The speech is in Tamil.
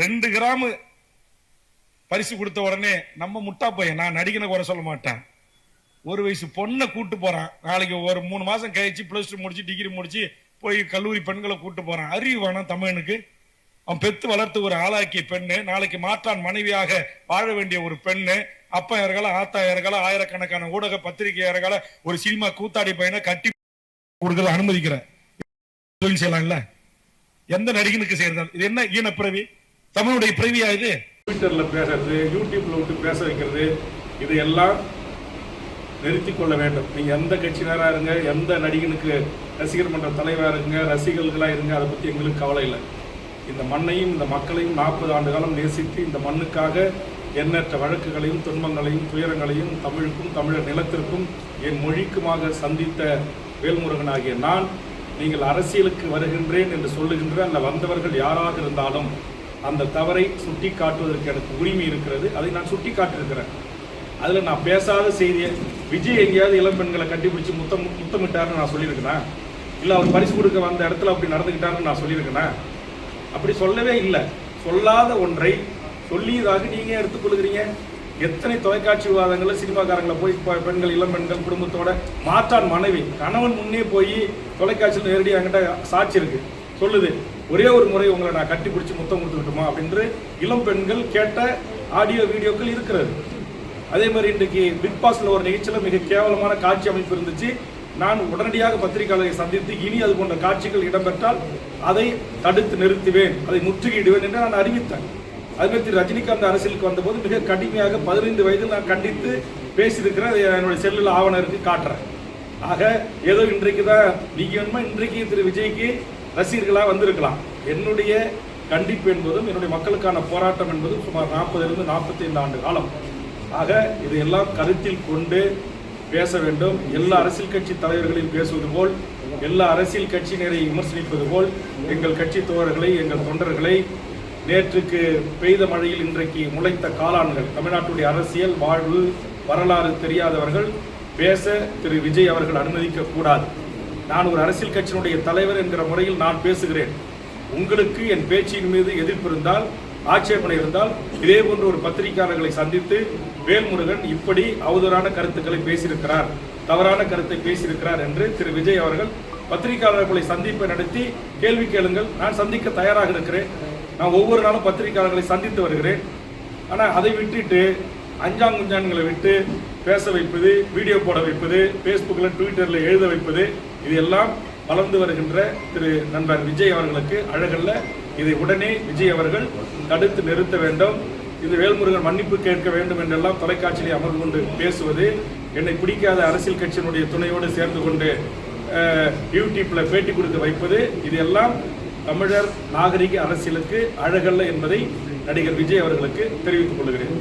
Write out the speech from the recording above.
ரெண்டு கிராம் பரிசு கொடுத்த உடனே நம்ம முட்டா பையன் நான் நடிகனை குறை சொல்ல மாட்டேன். ஒரு வயசு பொண்ணை கூட்டு போறான். நாளைக்கு ஒரு மூணு மாசம் கழிச்சு பிளஸ் டூ முடிச்சு டிகிரி முடிச்சு போய் கல்லூரி பெண்களை கூட்டு போறான். அறிவு வேணாம் தமிழனுக்கு. அவன் பெத்து வளர்த்து ஒரு ஆளாக்கிய பெண்ணு நாளைக்கு மாற்றான் மனைவியாக வாழ வேண்டிய ஒரு பெண்ணு அப்பா இறகல ஆத்தா ஆயிரக்கணக்கான ஊடக பத்திரிகை ஒரு சினிமா கூத்தாடி பையனை கட்டி கொடுக்கறது அனுமதிக்கிறேன். தொழில் செய்யலாம்ல? எந்த நடிகனுக்கு செய்யறது? இது என்ன ஈனப்பிறவி தமிழுடைய பிறவியா இது? ட்விட்டர்ல பேசுறது யூடியூப்ல விட்டு பேச வைக்கிறது இதையெல்லாம் நிறுத்தி கொள்ள வேண்டும். நீங்க எந்த கட்சியினரா இருங்க எந்த நடிகனுக்கு ரசிகர் மன்ற தலைவரா இருங்க ரசிகர்களா இருங்க அதை பத்தி எங்களுக்கு கவலை இல்லை. இந்த மண்ணையும் இந்த மக்களையும் நாற்பது ஆண்டு காலம் நேசித்து இந்த மண்ணுக்காக எண்ணற்ற வழக்குகளையும் துன்பங்களையும் துயரங்களையும் தமிழுக்கும் தமிழர் நிலத்திற்கும் என் மொழிக்குமாக சந்தித்த வேல்முருகனாகிய நான் நீங்கள் அரசியலுக்கு வருகின்றேன் என்று சொல்லுகின்ற அந்த வந்தவர்கள் யாராக இருந்தாலும் அந்த தவறை சுட்டி காட்டுவதற்கு எனக்கு உரிமை இருக்கிறது. அதை நான் சுட்டி காட்டியிருக்கிறேன். அதில் நான் பேசாத செய்தியை விஜய் எங்கேயாவது இளம் பெண்களை கட்டிப்பிடிச்சு முத்தம் முத்தமிட்டாருன்னு நான் சொல்லியிருக்கிறேன் இல்லை அவர் பரிசு கொடுக்க வந்த இடத்துல அப்படி நடந்துக்கிட்டாருன்னு நான் சொல்லியிருக்கிறேன் அப்படி சொல்லவே இல்லை. சொல்லாத ஒன்றை சொல்லியதாக நீங்க எடுத்துக்கொள்கிறீங்க எத்தனை தொலைக்காட்சி விவாதங்களில் சினிமாக்காரங்களை போய் பெண்கள் இளம் பெண்கள் குடும்பத்தோட மாற்றான் மனைவி. கணவன் முன்னே போய் தொலைக்காட்சியில் நேரடி என்கிட்ட சாட்சி இருக்கு. சொல்லுது. ஒரே ஒரு முறை உங்களை நான் கட்டி பிடிச்சி முத்தம் கொடுத்துக்கிட்டுமா அப்படின்னு இளம் பெண்கள் கேட்ட ஆடியோ வீடியோக்கள் இருக்கிறது. அதே மாதிரி இன்றைக்கு பிக் பாஸ்ல ஒரு நிகழ்ச்சியில் மிக கேவலமான காட்சி அமைப்பு இருந்துச்சு. நான் உடனடியாக பத்திரிகையாளரை சந்தித்து இனி அது போன்ற காட்சிகள் இடம்பெற்றால் அதை தடுத்து நிறுத்துவேன் அதை முற்றுகையிடுவேன் என்று நான் அறிவித்தேன். அதுமாதிரி திரு ரஜினிகாந்த் அரசியலுக்கு வந்தபோது மிக கடுமையாக பதினைந்து வயதில் நான் கண்டித்து பேசியிருக்கிறேன். அதை என்னுடைய செல்லில் ஆவணம் இருக்கு காட்டுறேன். ஆக ஏதோ இன்றைக்கு தான் நீங்க வேணுமா இன்றைக்கு திரு விஜய்க்கு ரசிகர்களாக வந்திருக்கலாம். என்னுடைய கண்டிப்பு என்பதும் என்னுடைய மக்களுக்கான போராட்டம் என்பதும் சுமார் நாற்பதிலிருந்து நாற்பத்தைந்து ஆண்டு காலம். ஆக இதையெல்லாம் கருத்தில் கொண்டு பேச வேண்டும். எல்லா அரசியல் கட்சி தலைவர்களையும் பேசுவது போல் எல்லா அரசியல் கட்சியினரை விமர்சனிப்பது போல் எங்கள் கட்சி தோழர்களை எங்கள் தொண்டர்களை நேற்றுக்கு பெய்த மழையில் இன்றைக்கு முளைத்த காளான்கள் தமிழ்நாட்டுடைய அரசியல் வாழ்வு வரலாறு தெரியாதவர்கள் பேச திரு. விஜய் அவர்கள் அனுமதிக்க கூடாது நான் ஒரு அரசியல் கட்சியினுடைய தலைவர் என்கிற முறையில் நான் பேசுகிறேன். உங்களுக்கு என் பேச்சின் மீது எதிர்ப்பு இருந்தால் ஆட்சேபனை இருந்தால் இதே போன்ற ஒரு பத்திரிகையாளர்களை சந்தித்து வேல்முருகன் இப்படி அவதூறான கருத்துக்களை பேசியிருக்கிறார் தவறான கருத்தை பேசியிருக்கிறார் என்று திரு விஜய் அவர்கள் பத்திரிகையாளர்களை சந்திப்பை நடத்தி கேள்வி கேளுங்கள். நான் சந்திக்க தயாராக இருக்கிறேன். நான் ஒவ்வொரு நாளும் பத்திரிகையாளர்களை சந்தித்து வருகிறேன். ஆனால் அதை விட்டுட்டு அஞ்சாங்குஞ்சான்களை விட்டு பேச வைப்பது வீடியோ போட வைப்பது ஃபேஸ்புக்கில் ட்விட்டரில் எழுத வைப்பது இது எல்லாம் வளர்ந்து வருகின்ற திரு நண்பர் விஜய் அவர்களுக்கு அழகல்ல. இதை உடனே விஜய் அவர்கள் தடுத்து நிறுத்த வேண்டும். இது வேல்முருகன் மன்னிப்பு கேட்க வேண்டும் என்றெல்லாம் தொலைக்காட்சியிலே அமர்ந்து கொண்டு பேசுவது. என்னை பிடிக்காத அரசியல் கட்சியினுடைய துணையோடு சேர்ந்து கொண்டு யூடியூப்பில் யூடியூப்ல பேட்டி கொடுக்க வைப்பது. இதெல்லாம் தமிழர் நாகரிக அரசியலுக்கு அழகல்ல என்பதை நடிகர் விஜய் அவர்களுக்கு தெரிவித்துக் கொள்கிறேன்.